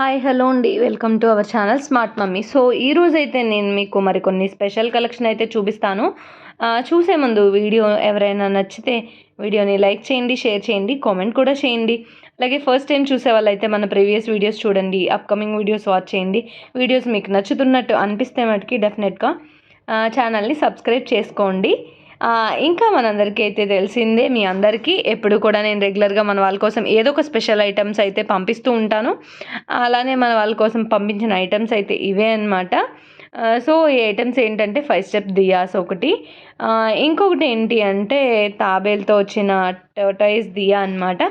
Hi hello అండి. Welcome to our channel smart mummy. So ఈ రోజు అయితే నేను మీకు మరికొన్ని స్పెషల్ కలెక్షన్ అయితే చూపిస్తాను. చూసే ముందు వీడియో ఎవరైనా నచ్చితే వీడియోని లైక్ చేయండి షేర్ చేయండి కామెంట్ కూడా చేయండి. అలాగే ఫస్ట్ టైం చూసే వాళ్ళైతే మన ప్రీవియస్ వీడియోస్ చూడండి అప్కమింగ్ వీడియోస్ వాచ్ చేయండి. వీడియోస్ మీకు నచ్చుతున్నట్టు అనిపిస్తే మటుకి డెఫినెట్గా ఛానల్ని సబ్స్క్రైబ్ చేసుకోండి. ఇంకా మనందరికీ అయితే తెలిసిందే మీ అందరికీ ఎప్పుడు కూడా నేను రెగ్యులర్గా మన వాళ్ళ కోసం ఏదో ఒక స్పెషల్ ఐటమ్స్ అయితే పంపిస్తూ ఉంటాను. అలానే మన వాళ్ళ కోసం పంపించిన ఐటమ్స్ అయితే ఇవే అనమాట సో ఈ ఐటమ్స్ ఏంటంటే ఫైవ్ స్టెప్ దియాస్ ఒకటి. ఇంకొకటి ఏంటి అంటే తాబేల్తో వచ్చిన టర్టైజ్ దియా అనమాట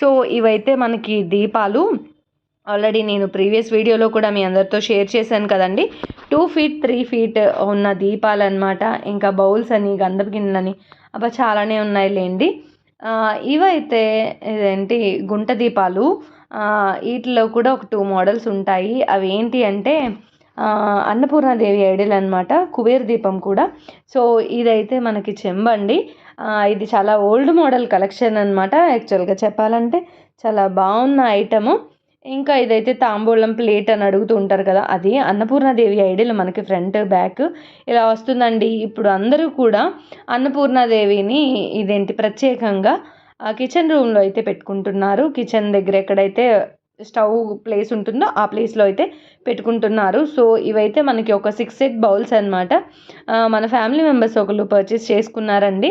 సో ఇవైతే మనకి దీపాలు ఆల్రెడీ నేను ప్రీవియస్ వీడియోలో కూడా మీ అందరితో షేర్ చేశాను కదండి. టూ ఫీట్ త్రీ ఫీట్ ఉన్న దీపాలు అనమాట ఇంకా బౌల్స్ అని గంధపు గిన్నెలని అబ్బా చాలానే ఉన్నాయి లేండి ఇవైతే ఇదేంటి గుంట దీపాలు వీటిలో కూడా ఒక టూ మోడల్స్ ఉంటాయి. అవి ఏంటి అంటే ఆ, అన్నపూర్ణాదేవి ఐడియల్ అనమాట కుబేర్ దీపం కూడా. సో ఇదైతే మనకి చెంబండి. ఇది చాలా ఓల్డ్ మోడల్ కలెక్షన్ అనమాట యాక్చువల్గా చెప్పాలంటే. చాలా బాగున్న ఐటము ఇంకా ఇదైతే తాంబూలం ప్లేట్ అని అడుగుతూ ఉంటారు కదా అది అన్నపూర్ణాదేవి ఐడియల్ మనకి ఫ్రంట్ బ్యాక్ ఇలా వస్తుందండి. ఇప్పుడు అందరూ కూడా అన్నపూర్ణాదేవిని ఇదేంటి ప్రత్యేకంగా ఆ కిచెన్ రూమ్లో అయితే పెట్టుకుంటున్నారు. కిచెన్ దగ్గర ఎక్కడైతే స్టవ్ ప్లేస్ ఉంటుందో ఆ ప్లేస్లో అయితే పెట్టుకుంటున్నారు. సో ఇవైతే మనకి ఒక సిక్స్ సెట్ బౌల్స్ అనమాట మన ఫ్యామిలీ మెంబర్స్ ఒకళ్ళు పర్చేస్ చేసుకున్నారండి.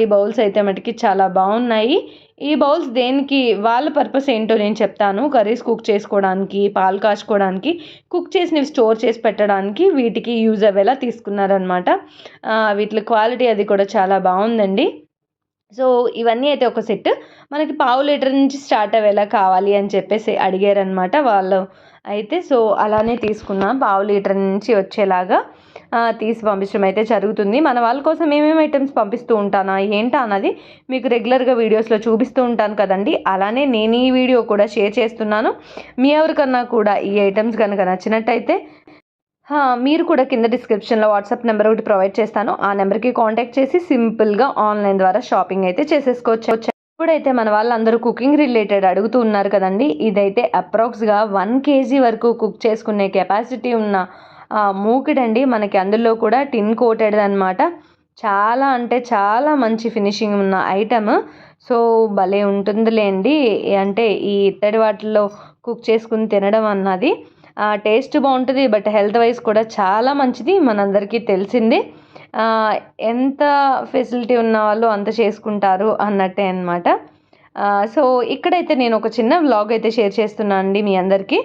ఈ బౌల్స్ అయితే మటుకి చాలా బాగున్నాయి. ఈ బౌల్స్ దేనికి వాళ్ళ పర్పస్ ఏంటో నేను చెప్తాను. కర్రీస్ కుక్ చేసుకోవడానికి పాలు కాచుకోవడానికి కుక్ చేసినవి స్టోర్ చేసి పెట్టడానికి వీటికి యూజ్ అయ్యేలా తీసుకున్నారనమాట వీటి క్వాలిటీ అది కూడా చాలా బాగుందండి. సో ఇవన్నీ అయితే ఒక సెట్. మనకి పావు లీటర్ నుంచి స్టార్ట్ అయ్యేలా కావాలి అని చెప్పేసి అడిగారనమాట వాళ్ళు అయితే. సో అలానే తీసుకున్నాం. పావు లీటర్ నుంచి వచ్చేలాగా తీసి పంపించడం అయితే జరుగుతుంది. మన వాళ్ళ కోసం ఏమేమి ఐటమ్స్ పంపిస్తూ ఉంటానా? ఏంటా అన్నది మీకు రెగ్యులర్గా వీడియోస్లో చూపిస్తూ ఉంటాను కదండి. అలానే నేను ఈ వీడియో కూడా షేర్ చేస్తున్నాను. మీ ఎవరికన్నా కూడా ఈ ఐటమ్స్ కనుక నచ్చినట్టయితే మీరు కూడా కింద డిస్క్రిప్షన్లో వాట్సాప్ నెంబర్ ఒకటి ప్రొవైడ్ చేస్తాను. ఆ నెంబర్కి కాంటాక్ట్ చేసి సింపుల్గా ఆన్లైన్ ద్వారా షాపింగ్ అయితే చేసేసుకోవచ్చు. ఇప్పుడైతే మన వాళ్ళందరూ కుకింగ్ రిలేటెడ్ అడుగుతూ ఉన్నారు కదండి. ఇదైతే అప్రాక్స్గా వన్ కేజీ వరకు కుక్ చేసుకునే కెపాసిటీ ఉన్న మూకిడండి. మనకి అందులో కూడా టిన్ కోటెడ్ అనమాట చాలా అంటే చాలా మంచి ఫినిషింగ్ ఉన్న ఐటమ్ సో భలే ఉంటుందిలేండి. అంటే ఈ ఇత్తడి వాటిల్లో కుక్ చేసుకుని తినడం అన్నది. టేస్ట్ బాగుంటుంది బట్ హెల్త్ వైజ్ కూడా చాలా మంచిది మనందరికీ తెలిసిందే. ఎంత ఫెసిలిటీ ఉన్న వాళ్ళు అంత చేసుకుంటారు అన్నట్టే అనమాట సో ఇక్కడైతే నేను ఒక చిన్న వ్లాగ్ అయితే షేర్ చేస్తున్నాను అండి మీ అందరికీ.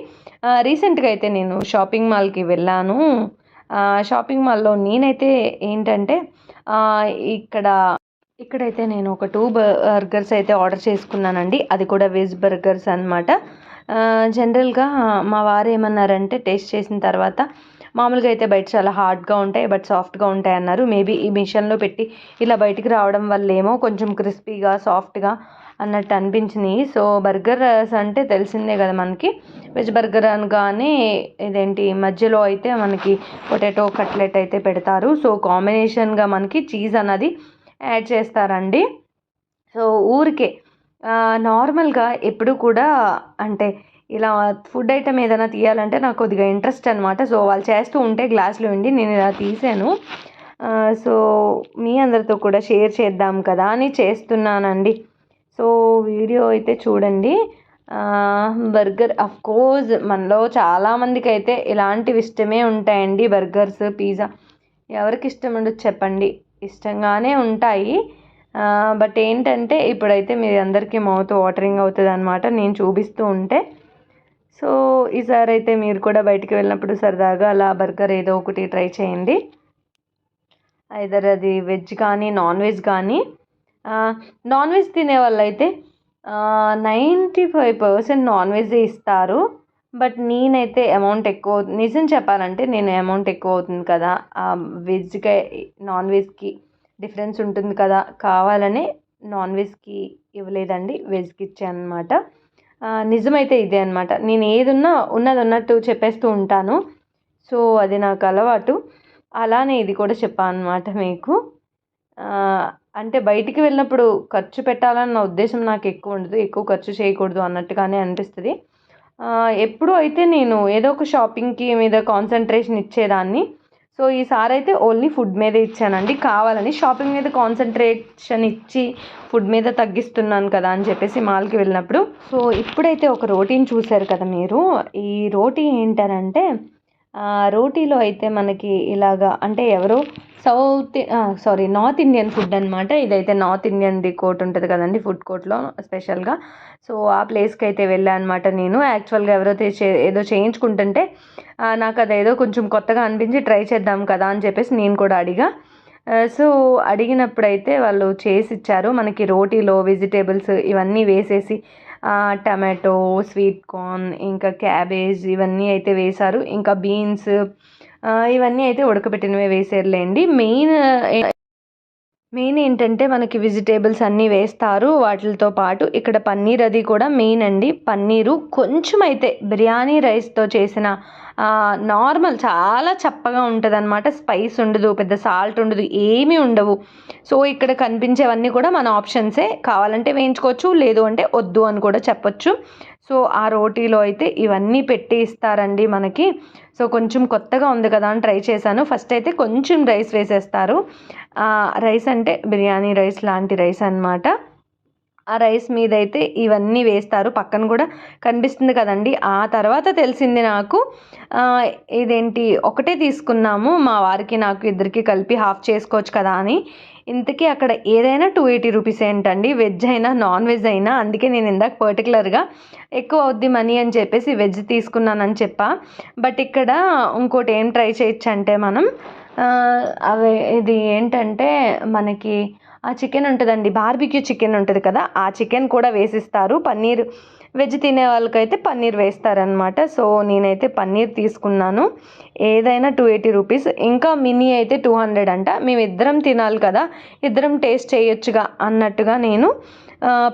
రీసెంట్గా అయితే నేను షాపింగ్ మాల్కి వెళ్ళాను. షాపింగ్ మాల్లో నేనైతే ఏంటంటే ఇక్కడ ఇక్కడైతే నేను ఒక టూ బర్గర్స్ అయితే ఆర్డర్ చేసుకున్నానండి. అది కూడా వెజ్ బర్గర్స్ అనమాట జనరల్గా మా వారు ఏమన్నారంటే టేస్ట్ చేసిన తర్వాత మామూలుగా అయితే బయట చాలా హార్డ్గా ఉంటాయి బట్ సాఫ్ట్గా ఉంటాయి అన్నారు. మేబీ ఈ మిషన్లో పెట్టి ఇలా బయటికి రావడం వల్ల ఏమో కొంచెం క్రిస్పీగా సాఫ్ట్గా అన్నట్టు అనిపించినాయి సో బర్గర్స్ అంటే తెలిసిందే కదా మనకి. వెజ్ బర్గర్ అనగానే ఇదేంటి మధ్యలో అయితే మనకి పొటాటో కట్లెట్ అయితే పెడతారు. సో కాంబినేషన్గా మనకి చీజ్ అన్నది యాడ్ చేస్తారండి. సో ఊరికే నార్మల్గా ఎప్పుడు కూడా అంటే ఇలా ఫుడ్ ఐటమ్ ఏదైనా తీయాలంటే నాకు కొద్దిగా ఇంట్రెస్ట్ అనమాట సో వాళ్ళు చేస్తూ ఉంటే గ్లాస్లో ఉండి నేను ఇలా తీసాను. సో మీ అందరితో కూడా షేర్ చేద్దాం కదా అని చేస్తున్నానండి. సో వీడియో అయితే చూడండి. బర్గర్ అఫ్ కోర్స్ మనలో చాలామందికి అయితే ఇలాంటివి ఇష్టమే ఉంటాయండి బర్గర్స్ పిజ్జా. ఎవరికి ఇష్టం ఉండదు చెప్పండి. ఇష్టంగానే ఉంటాయి. బట్ ఏంటంటే ఇప్పుడైతే మీ అందరికీ మౌత్ వాటరింగ్ అవుతుంది అనమాట నేను చూపిస్తూ ఉంటే. సో ఈసారి అయితే మీరు కూడా బయటికి వెళ్ళినప్పుడు సరదాగా అలా బర్గర్ ఏదో ఒకటి ట్రై చేయండి. ఐదర్ అది వెజ్ కానీ నాన్ వెజ్ కానీ. నాన్ వెజ్ తినే వాళ్ళైతే ninety five percent non veg ఇస్తారు. బట్ నేనైతే అమౌంట్ ఎక్కువ అవుతుంది నిజం చెప్పాలంటే నేను అమౌంట్ ఎక్కువ అవుతుంది కదా. వెజ్కి నాన్ వెజ్కి డిఫరెన్స్ ఉంటుంది కదా కావాలని నాన్ వెజ్కి ఇవ్వలేదండి వెజ్కి ఇచ్చాను అనమాట నిజమైతే ఇదే అనమాట నేను ఏదున్నా ఉన్నది ఉన్నట్టు చెప్పేస్తూ ఉంటాను. సో అది నాకు అలవాటు. అలానే ఇది కూడా చెప్పాను అనమాట మీకు. అంటే బయటికి వెళ్ళినప్పుడు ఖర్చు పెట్టాలన్న ఉద్దేశం నాకు ఎక్కువ ఉండదు ఎక్కువ ఖర్చు చేయకూడదు అన్నట్టుగానే అనిపిస్తుంది. ఎప్పుడూ అయితే నేను ఏదో ఒక షాపింగ్కి మీద కాన్సన్ట్రేషన్ ఇచ్చేదాన్ని. సో ఈసారి అయితే ఓన్లీ ఫుడ్ మీదే ఇచ్చానండి. కావాలని షాపింగ్ మీద కాన్సన్ట్రేషన్ ఇచ్చి ఫుడ్ మీద తగ్గిస్తున్నాను కదా అని చెప్పేసి మాల్కి వెళ్ళినప్పుడు. సో ఇప్పుడైతే ఒక రోటీని చూశారు కదా మీరు? ఈ రోటీ ఏంటనంటే రోటీలో అయితే మనకి ఇలాగా అంటే ఎవరో? South sorry north Indian food అనమాట ఇదైతే నార్త్ ఇండియన్ది కోర్ట్ ఉంటుంది కదండి ఫుడ్ కోర్ట్లో స్పెషల్గా. సో ఆ ప్లేస్కి అయితే వెళ్ళాను అనమాట నేను. యాక్చువల్గా ఎవరైతే చే ఏదో చేయించుకుంటుంటే నాకు నాకు అదేదో కొంచెం కొత్తగా అనిపించి ట్రై చేద్దాం కదా అని చెప్పేసి నేను కూడా అడిగా. సో అడిగినప్పుడైతే వాళ్ళు చేసి ఇచ్చారు. మనకి రోటీలో వెజిటేబుల్స్ ఇవన్నీ వేసేసి టమాటో స్వీట్ కార్న్ ఇంకా క్యాబేజ్ ఇవన్నీ అయితే వేశారు. ఇంకా బీన్స్ ఇవన్నీ అయితే ఉడకబెట్టినవే వేసారులేండి మెయిన్ మెయిన్ ఏంటంటే మనకి వెజిటేబుల్స్ అన్నీ వేస్తారు. వాటితో పాటు ఇక్కడ పన్నీర్ అది కూడా మెయిన్ అండి. పన్నీరు కొంచెం అయితే బిర్యానీ రైస్తో చేసిన నార్మల్ చాలా చప్పగా ఉంటుంది అనమాట స్పైస్ ఉండదు పెద్ద సాల్ట్ ఉండదు ఏమీ ఉండవు. సో ఇక్కడ కనిపించేవన్నీ కూడా మన ఆప్షన్సే. కావాలంటే వేయించుకోవచ్చు లేదు అంటే వద్దు అని కూడా చెప్పొచ్చు. సో ఆ రోటీలో అయితే ఇవన్నీ పెట్టి ఇస్తారండి మనకి. సో కొంచెం కొత్తగా ఉంది కదా అని ట్రై చేశాను. ఫస్ట్ అయితే కొంచెం రైస్ వేసేస్తారు. రైస్ అంటే బిర్యానీ రైస్ లాంటి రైస్ అన్నమాట. ఆ రైస్ మీద అయితే ఇవన్నీ వేస్తారు. పక్కన కూడా కనిపిస్తుంది కదండి. ఆ తర్వాత తెలిసింది నాకు ఇదేంటి ఒకటే తీసుకున్నాము. మా వారికి నాకు ఇద్దరికి కలిపి హాఫ్ చేసుకోవచ్చు కదా అని. ఇంతకీ అక్కడ ఏదైనా టూ ఎయిటీ రూపీస్ ఏంటండి? వెజ్ అయినా నాన్ వెజ్ అయినా? అందుకే నేను ఇందాక పర్టికులర్గా ఎక్కువ అవుద్ది మనీ అని చెప్పేసి వెజ్ తీసుకున్నానని చెప్పా. బట్ ఇక్కడ ఇంకోటి ఏం ట్రై చేయొచ్చు అంటే మనం అవే అవి ఇది ఏంటంటే మనకి ఆ చికెన్ ఉంటుందండి. బార్బిక్యూ చికెన్ ఉంటుంది కదా ఆ చికెన్ కూడా వేసిస్తారు. పన్నీర్ వెజ్ తినే వాళ్ళకైతే పన్నీర్ వేస్తారనమాట సో నేనైతే పన్నీర్ తీసుకున్నాను. ఏదైనా టూ ఎయిటీ రూపీస్. ఇంకా మినీ అయితే టూ హండ్రెడ్ అంట. మేము ఇద్దరం తినాలి కదా. ఇద్దరం టేస్ట్ చేయొచ్చుగా అన్నట్టుగా నేను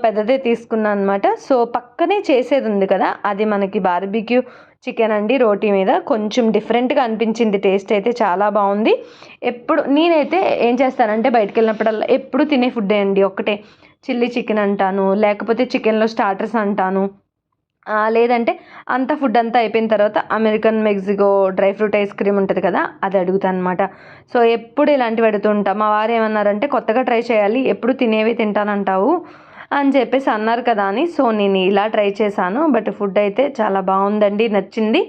పెద్దదే తీసుకున్నాను అనమాట సో పక్కనే చేసేది ఉంది కదా. అది మనకి బార్బిక్యూ చికెన్ అండి రోటీ మీద. కొంచెం డిఫరెంట్గా అనిపించింది. టేస్ట్ అయితే చాలా బాగుంది. ఎప్పుడు నేనైతే ఏం చేస్తానంటే బయటకు వెళ్ళినప్పుడల్లా ఎప్పుడు తినే ఫుడ్ అండి. ఒకటే చిల్లీ చికెన్ అంటాను లేకపోతే చికెన్లో స్టార్టర్స్ అంటాను. లేదంటే అంత ఫుడ్ అంతా అయిపోయిన తర్వాత American Mexico dry fruit ice cream ఉంటుంది కదా అది అడుగుతాను అనమాట సో ఎప్పుడు ఇలాంటివి పెడుతుంటా మా వారు ఏమన్నారంటే కొత్తగా ట్రై చేయాలి. ఎప్పుడు తినేవి తింటానంటావు. అని చెప్పేసి అన్నారు కదా అని. సో నేను ఇలా ట్రై చేశాను. బట్ ఫుడ్ అయితే చాలా బాగుందండి. నచ్చింది.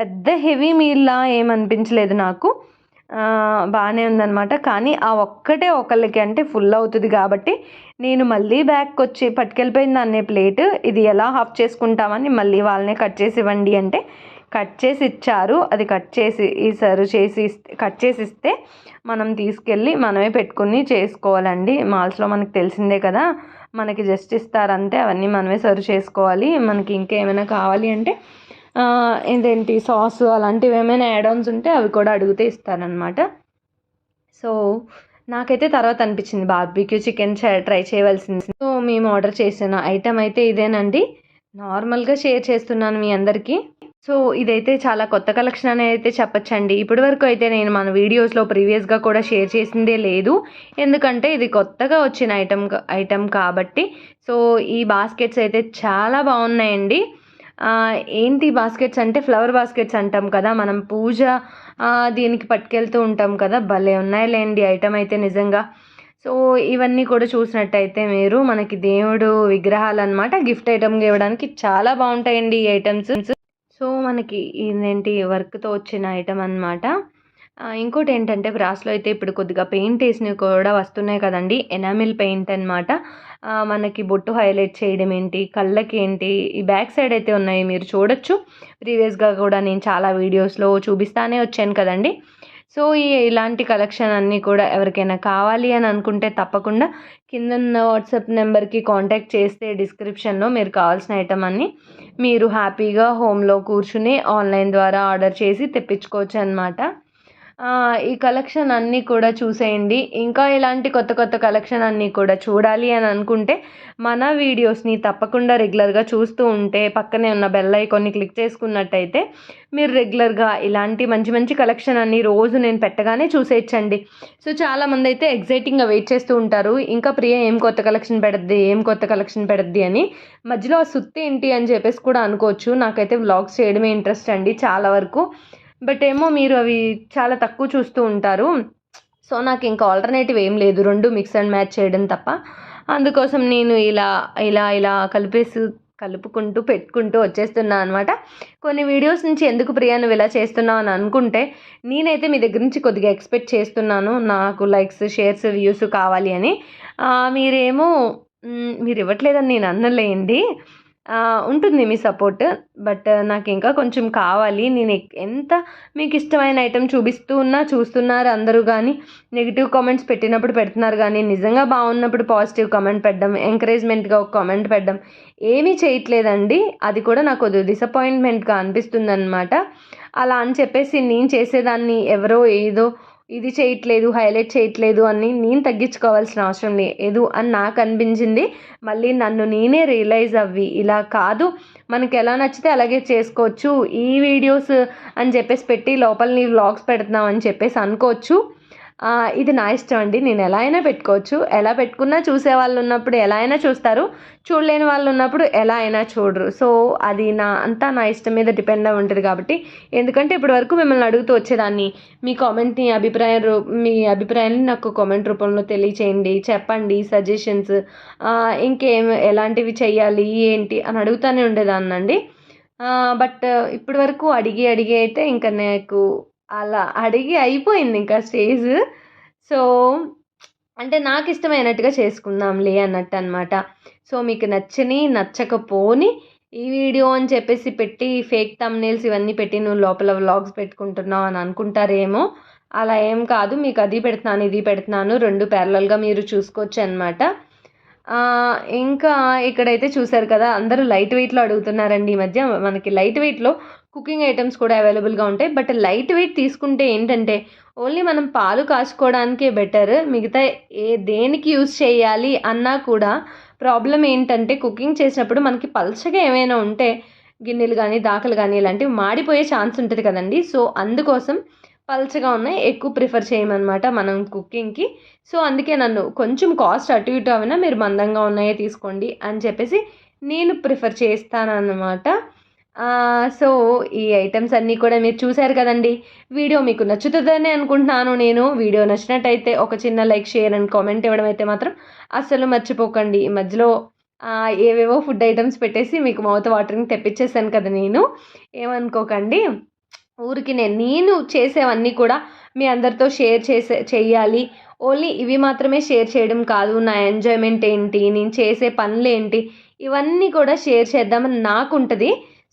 పెద్ద హెవీ మీల్లా ఏమనిపించలేదు నాకు. బాగానే ఉందన్నమాట. కానీ ఆ ఒక్కటే ఒకళ్ళకి అంటే ఫుల్ అవుతుంది కాబట్టి నేను మళ్ళీ బ్యాక్ వచ్చి పట్టుకెళ్ళిపోయింది అనే ప్లేట్. ఇది ఎలా హాఫ్ చేసుకుంటామని మళ్ళీ వాళ్ళనే కట్ చేసి ఇవ్వండి అంటే కట్ చేసి ఇచ్చారు. అది కట్ చేసి ఈ సర్వ్ చేసి ఇస్తే కట్ చేసి ఇస్తే మనం తీసుకెళ్ళి మనమే పెట్టుకుని చేసుకోవాలండి. మాల్స్లో మనకు తెలిసిందే కదా. మనకి జస్ట్ ఇస్తారంతే అవన్నీ మనమే సర్వ్ చేసుకోవాలి. మనకి ఇంకా ఏమైనా కావాలి అంటే ఆ, ఇదేంటి సాస్ అలాంటివి ఏమైనా యాడ్ ఆన్స్ ఉంటే అవి కూడా అడిగితే ఇస్తారనమాట సో నాకైతే తర్వాత అనిపించింది బార్బిక్యూ చికెన్ ట్రై చేయవలసింది. సో మేము ఆర్డర్ చేసిన ఐటెం అయితే ఇదేనండి. నార్మల్గా షేర్ చేస్తున్నాను మీ అందరికీ. సో ఇదైతే చాలా కొత్త కలెక్షన్ అని అయితే చెప్పచ్చండి. ఇప్పటి వరకు అయితే నేను మన వీడియోస్లో ప్రీవియస్గా కూడా షేర్ చేసిందే లేదు. ఎందుకంటే ఇది కొత్తగా వచ్చిన ఐటమ్ ఐటమ్ కాబట్టి. సో ఈ బాస్కెట్స్ అయితే చాలా బాగున్నాయండి. ఏంటి బాస్కెట్స్ అంటే ఫ్లవర్ బాస్కెట్స్ అంటాం కదా. మనం పూజ దీనికి పట్టుకెళ్తూ ఉంటాం కదా. భలే ఉన్నాయిలేండి ఐటమ్ అయితే నిజంగా. సో ఇవన్నీ కూడా చూసినట్టయితే మీరు మనకి దేవుడు విగ్రహాలు అనమాట గిఫ్ట్ ఐటమ్గా ఇవ్వడానికి చాలా బాగుంటాయండి ఈ ఐటమ్స్ సో మనకి ఇదేంటి వర్క్తో వచ్చిన ఐటమ్ అనమాట ఇంకోటి ఏంటంటే బ్రాస్లో అయితే ఇప్పుడు కొద్దిగా పెయింట్ వేసినవి కూడా వస్తున్నాయి కదండి. ఎనామిల్ పెయింట్ అనమాట మనకి బొట్టు హైలైట్ చేయడం ఏంటి కళ్ళకి ఏంటి ఈ బ్యాక్ సైడ్ అయితే ఉన్నాయి మీరు చూడొచ్చు. ప్రీవియస్గా కూడా నేను చాలా వీడియోస్లో చూపిస్తానే వచ్చాను కదండి. సో ఈ ఇలాంటి కలెక్షన్ అన్నీ కూడా ఎవరికైనా కావాలి అని అనుకుంటే తప్పకుండా కింద ఉన్న వాట్సాప్ నెంబర్కి కాంటాక్ట్ చేస్తే డిస్క్రిప్షన్లో మీరు కావాల్సిన ఐటమ్ అన్ని మీరు హ్యాపీగా హోమ్లో కూర్చుని ఆన్లైన్ ద్వారా ఆర్డర్ చేసి తెప్పించుకోవచ్చు అనమాట ఈ కలెక్షన్ అన్నీ కూడా చూసేయండి. ఇంకా ఇలాంటి కొత్త కొత్త కలెక్షన్ అన్నీ కూడా చూడాలి అని అనుకుంటే మన వీడియోస్ని తప్పకుండా రెగ్యులర్గా చూస్తూ ఉంటే పక్కనే ఉన్న బెల్ ఐకాన్ని క్లిక్ చేసుకున్నట్టయితే మీరు రెగ్యులర్గా ఇలాంటి మంచి మంచి కలెక్షన్ అన్ని రోజు నేను పెట్టగానే చూసేయచ్చండి. సో చాలామంది అయితే ఎగ్జైటింగ్గా వెయిట్ చేస్తూ ఉంటారు. ఇంకా ప్రియ ఏం కొత్త కలెక్షన్ పెడద్ది ఏం కొత్త కలెక్షన్ పెడద్ది అని. మధ్యలో ఆ సుత్తి ఏంటి అని చెప్పేసి కూడా అనుకోవచ్చు. నాకైతే వ్లాగ్స్ చేయడమే ఇంట్రెస్ట్ అండి చాలా వరకు. బట్ ఏమో మీరు అవి చాలా తక్కువ చూస్తూ ఉంటారు. సో నాకు ఇంకా ఆల్టర్నేటివ్ ఏం లేదు. రెండు మిక్స్ అండ్ మ్యాచ్ చేయడం తప్ప. అందుకోసం నేను ఇలా ఇలా ఇలా కలిపేసి కలుపుకుంటూ పెట్టుకుంటూ వచ్చేస్తున్నా అనమాట కొన్ని వీడియోస్ నుంచి ఎందుకు ప్రియా నువ్వు ఇలా చేస్తున్నావు అని అనుకుంటే నేనైతే మీ దగ్గర నుంచి కొద్దిగా ఎక్స్పెక్ట్ చేస్తున్నాను. నాకు లైక్స్ షేర్స్ వ్యూస్ కావాలి అని. మీరేమో మీరు ఇవ్వట్లేదని నేను అన్నలేయండి ఉంటుంది మీ సపోర్ట్ బట్ uh, నాకు ఇంకా కొంచెం కావాలి. నేను ఎంత మీకు ఇష్టమైన ఐటెం చూపిస్తూ ఉన్నా చూస్తున్నారు అందరూ కానీ నెగిటివ్ కామెంట్స్ పెట్టినప్పుడు పెడుతున్నారు కానీ నిజంగా బాగున్నప్పుడు పాజిటివ్ కామెంట్ పెట్టడం ఎంకరేజ్మెంట్గా ఒక కామెంట్ పెట్టడం ఏమీ చేయట్లేదండి. అది కూడా నాకు కొద్దిగా డిసప్పాయింట్మెంట్గా అనిపిస్తుంది అనమాట అలా అని చెప్పేసి నేను చేసేదాన్ని ఎవరో ఏదో ఇది చేయట్లేదు హైలైట్ చేయట్లేదు అని నేను తగ్గించుకోవాల్సిన అవసరం లేదు అని నాకు అనిపించింది. మళ్ళీ నన్ను నేనే రియలైజ్ అవ్వి. ఇలా కాదు. మనకి ఎలా నచ్చితే అలాగే చేసుకోవచ్చు. ఈ వీడియోస్ అని చెప్పేసి పెట్టి లోపల నీ వ్లాగ్స్ పెడుతున్నాం అని చెప్పేసి అనుకోవచ్చు. ఇది నా ఇష్టం అండి. నేను ఎలా అయినా పెట్టుకోవచ్చు. ఎలా పెట్టుకున్నా చూసే వాళ్ళు ఉన్నప్పుడు ఎలా అయినా చూస్తారు. చూడలేని వాళ్ళు ఉన్నప్పుడు ఎలా అయినా చూడరు. సో అది నా అంతా నా ఇష్టం మీద డిపెండ్ అయి ఉంటుంది కాబట్టి. ఎందుకంటే ఇప్పటి వరకు మిమ్మల్ని అడుగుతూ వచ్చేదాన్ని. మీ కామెంట్ని అభిప్రాయం రూ మీ అభిప్రాయాన్ని నాకు కామెంట్ రూపంలో తెలియచేయండి. చెప్పండి సజెషన్స్. ఇంకేం ఎలాంటివి చేయాలి ఏంటి అని అడుగుతూనే ఉండేదాన్నండి. బట్ ఇప్పటి వరకు అడిగి అడిగి అయితే ఇంకా నాకు అలా అడిగి అయిపోయింది ఇంకా స్టేజ్. సో అంటే నాకు ఇష్టమైనట్టుగా చేసుకుందాంలే అన్నట్టు అనమాట సో మీకు నచ్చని నచ్చకపోని ఈ వీడియో అని చెప్పేసి పెట్టి ఫేక్ తమ్నేల్స్ ఇవన్నీ పెట్టి నువ్వు లోపల వ్లాగ్స్ పెట్టుకుంటున్నావు అని అనుకుంటారేమో. అలా ఏం కాదు మీకు అది పెడుతున్నాను ఇది పెడుతున్నాను రెండు ప్యారలల్గా మీరు చూసుకోవచ్చు అనమాట ఇంకా ఇక్కడైతే చూసారు కదా అందరూ లైట్ వెయిట్లో అడుగుతున్నారండి ఈ మధ్య. మనకి లైట్ వెయిట్లో కుకింగ్ ఐటమ్స్ కూడా అవైలబుల్గా ఉంటాయి. బట్ లైట్ వెయిట్ తీసుకుంటే ఏంటంటే ఓన్లీ మనం పాలు కాచుకోవడానికే బెటర్. మిగతా ఏ దేనికి యూజ్ చేయాలి అన్నా కూడా ప్రాబ్లం ఏంటంటే కుకింగ్ చేసినప్పుడు మనకి పల్చగా ఏమైనా ఉంటే గిన్నెలు కానీ దాకలు కానీ ఇలాంటివి మాడిపోయే ఛాన్స్ ఉంటుంది కదండి. సో అందుకోసం పల్చగా ఉన్నాయి. ఎక్కువ ప్రిఫర్ చేయమన్నమాట మనం కుకింగ్కి. సో అందుకే నన్ను కొంచెం కాస్ట్ అటు ఇటు అవినా మీరు మందంగా ఉన్నాయే తీసుకోండి అని చెప్పేసి నేను ప్రిఫర్ చేస్తానన్నమాట. సో ఈ ఐటమ్స్ అన్నీ కూడా మీరు చూశారు కదండి. వీడియో మీకు నచ్చుతుందని అనుకుంటున్నాను నేను. వీడియో నచ్చినట్టయితే ఒక చిన్న లైక్ షేర్ అండ్ కామెంట్ ఇవ్వడం అయితే మాత్రం అస్సలు మర్చిపోకండి. ఈ మధ్యలో ఏవేవో ఫుడ్ ఐటమ్స్ పెట్టేసి మీకు మౌత్ వాటరింగ్ తెప్పించేసాను కదా నేను. ఏమనుకోకండి. ఊరికి నేను నేను చేసేవన్నీ కూడా మీ అందరితో షేర్ చేసే చెయ్యాలి. ఓన్లీ ఇవి మాత్రమే షేర్ చేయడం కాదు. నా ఎంజాయ్మెంట్ ఏంటి? నేను చేసే పనులు ఏంటి? ఇవన్నీ కూడా షేర్ చేద్దామని నాకు ఉంటుంది.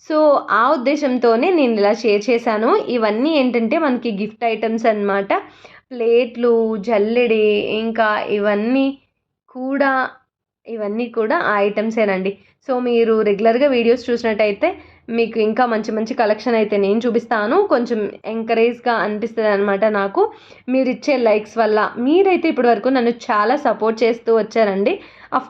సో ఆ ఉద్దేశంతోనే నేను ఇలా షేర్ చేశాను. ఇవన్నీ ఏంటంటే మనకి గిఫ్ట్ ఐటమ్స్ అన్నమాట. ప్లేట్లు జల్లెడి ఇంకా ఇవన్నీ కూడా ఇవన్నీ కూడా ఆ ఐటమ్సేనండి. సో మీరు రెగ్యులర్గా వీడియోస్ చూసినట్టయితే మీకు ఇంకా మంచి మంచి కలెక్షన్ అయితే నేను చూపిస్తాను. కొంచెం ఎంకరేజ్గా అనిపిస్తుంది అనమాట నాకు. మీరు ఇచ్చే లైక్స్ వల్ల మీరైతే ఇప్పటివరకు నన్ను చాలా సపోర్ట్ చేస్తూ వచ్చారండి.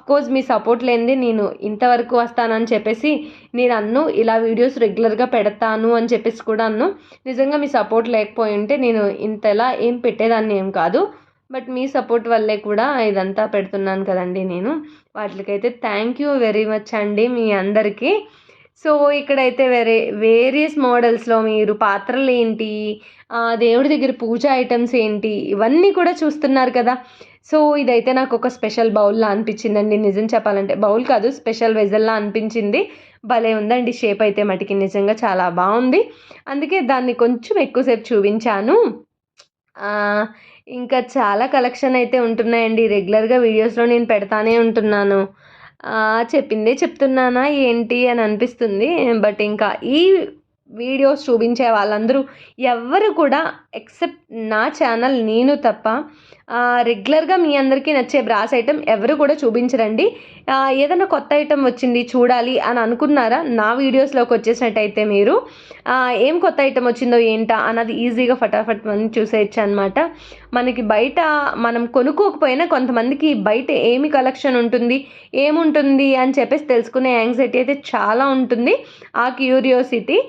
కోర్స్ మీ సపోర్ట్ లేనిది నేను ఇంతవరకు వస్తానని చెప్పేసి నేను అన్ను ఇలా వీడియోస్ రెగ్యులర్గా పెడతాను అని చెప్పేసి కూడా అన్ను. నిజంగా మీ సపోర్ట్ లేకపోయి ఉంటే నేను ఇంతలా ఏం పెట్టేదాన్ని ఏం కాదు. బట్ మీ సపోర్ట్ వల్లే కూడా ఇదంతా పెడుతున్నాను కదండి నేను. వాటికైతే థ్యాంక్ యూ వెరీ మచ్ అండి మీ అందరికీ. సో ఇక్కడైతే వేరే వేరియస్ మోడల్స్లో మీరు పాత్రలు ఏంటి దేవుడి దగ్గర పూజ ఐటమ్స్ ఏంటి? ఇవన్నీ కూడా చూస్తున్నారు కదా. సో ఇదైతే నాకు ఒక స్పెషల్ బౌల్లా అనిపించిందండి. నిజం చెప్పాలంటే బౌల్ కాదు స్పెషల్ వెజల్లా అనిపించింది. భలే ఉందండి షేప్ అయితే మటుకి. నిజంగా చాలా బాగుంది అందుకే దాన్ని కొంచెం ఎక్కువసేపు చూపించాను. ఇంకా చాలా కలెక్షన్ అయితే ఉంటున్నాయండి. రెగ్యులర్గా వీడియోస్లో నేను పెడతానే ఉంటున్నాను. చెప్పిందే చెప్తున్నానా ఏంటి అని అనిపిస్తుంది. బట్ ఇంకా ఈ వీడియోస్ చూపించే వాళ్ళందరూ ఎవ్వరు కూడా ఎక్సెప్ట్ నా ఛానల్ నేను తప్ప రెగ్యులర్గా మీ అందరికీ నచ్చే బ్రాస్ ఐటెం ఎవరు కూడా చూపించరండి. ఏదైనా కొత్త ఐటెం వచ్చింది చూడాలి అని అనుకున్నారా? నా వీడియోస్లోకి వచ్చేసినట్టయితే మీరు ఏం కొత్త ఐటెం వచ్చిందో ఏంటా అన్నది ఈజీగా ఫటాఫట్ మనం చూసేయచ్చు అనమాట మనకి బయట మనం కొనుక్కోకపోయినా కొంతమందికి బయట ఏమి కలెక్షన్ ఉంటుంది ఏముంటుంది అని చెప్పేసి తెలుసుకునే యాంగ్జైటీ అయితే చాలా ఉంటుంది. ఆ క్యూరియోసిటీ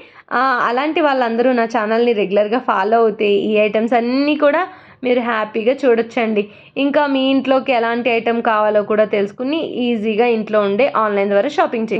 అలాంటి వాళ్ళందరూ నా ఛానల్ని రెగ్యులర్గా ఫాలో అవుతే ఈ ఐటమ్స్ అన్నీ కూడా మీరు హ్యాపీగా చూడొచ్చండి. ఇంకా మీ ఇంట్లోకి ఎలాంటి ఐటెం కావాలో కూడా తెలుసుకుని ఈజీగా ఇంట్లో ఉండే ఆన్లైన్ ద్వారా షాపింగ్ చేయండి.